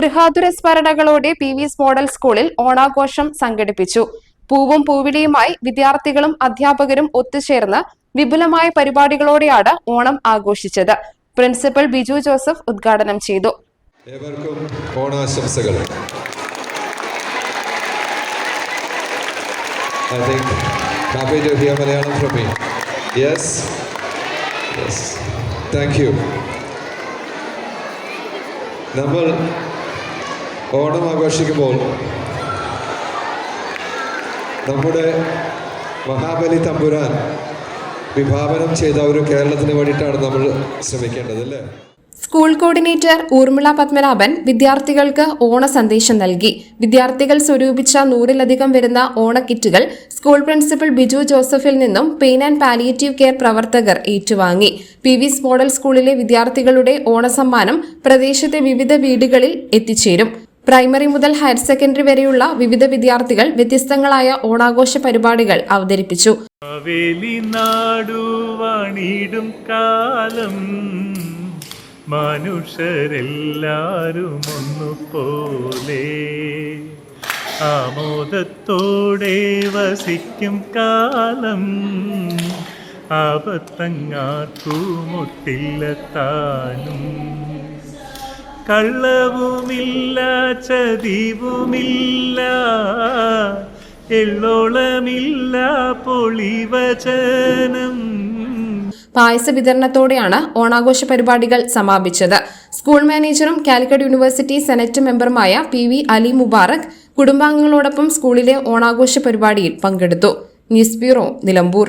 ഗൃഹാതുര സ്മരണകളോടെ P V S model സ്കൂളിൽ ഓണാഘോഷം സംഘടിപ്പിച്ചു. പൂവും പൂവിളിയുമായി വിദ്യാർത്ഥികളും അധ്യാപകരും ഒത്തുചേർന്ന് വിപുലമായ പരിപാടികളോടെയാണ് ഓണം ആഘോഷിച്ചത്. പ്രിൻസിപ്പൽ ബിജു ജോസഫ് ഉദ്ഘാടനം ചെയ്തു. ഓണാശംസകൾ. നമ്മൾ ഓണം ആഘോഷിക്കുമ്പോൾ നമ്മുടെ മഹാബലി തമ്പുരാൻ വിഭാവനം ചെയ്ത ഒരു കേരളത്തിന് വേണ്ടിയിട്ടാണ് നമ്മൾ ശ്രമിക്കേണ്ടത് അല്ലേ? സ്കൂൾ കോർഡിനേറ്റർ ഊർമിള പത്മനാഭൻ വിദ്യാർത്ഥികൾക്ക് ഓണ സന്ദേശം നൽകി. വിദ്യാർത്ഥികൾ സ്വരൂപിച്ച നൂറിലധികം വരുന്ന ഓണ കിറ്റുകൾ സ്കൂൾ പ്രിൻസിപ്പൽ ബിജു ജോസഫിൽ നിന്നും പെയിൻ ആൻഡ് പാലിയേറ്റീവ് കെയർ പ്രവർത്തകർ ഏറ്റുവാങ്ങി. പി വിസ് മോഡൽ സ്കൂളിലെ വിദ്യാർത്ഥികളുടെ ഓണസമ്മാനം പ്രദേശത്തെ വിവിധ വീടുകളിൽ എത്തിച്ചേരും. പ്രൈമറി മുതൽ ഹയർ സെക്കൻഡറി വരെയുള്ള വിവിധ വിദ്യാർത്ഥികൾ വ്യത്യസ്തങ്ങളായ ഓണാഘോഷ പരിപാടികൾ അവതരിപ്പിച്ചു. കാലം. മനുഷ്യരെല്ലാരും ഒന്നുപോലെ ആമോദത്തോടെ വസിക്കും കാലം. ആപത്തങ്ങാർക്കുമുട്ടില്ല താനും. കള്ളവുമില്ല ചതിവുമില്ല എള്ളോളമില്ല പൊളിവചനം. പായസ വിതരണത്തോടെയാണ് ഓണാഘോഷ പരിപാടികൾ സമാപിച്ചത്. സ്കൂൾ മാനേജറും കാലിക്കറ്റ് യൂണിവേഴ്സിറ്റി സെനറ്റ് മെമ്പറുമായ പി വി അലി മുബാറക് കുടുംബാംഗങ്ങളോടൊപ്പം സ്കൂളിലെ ഓണാഘോഷ പരിപാടിയിൽ പങ്കെടുത്തു. News bureau Nilambur.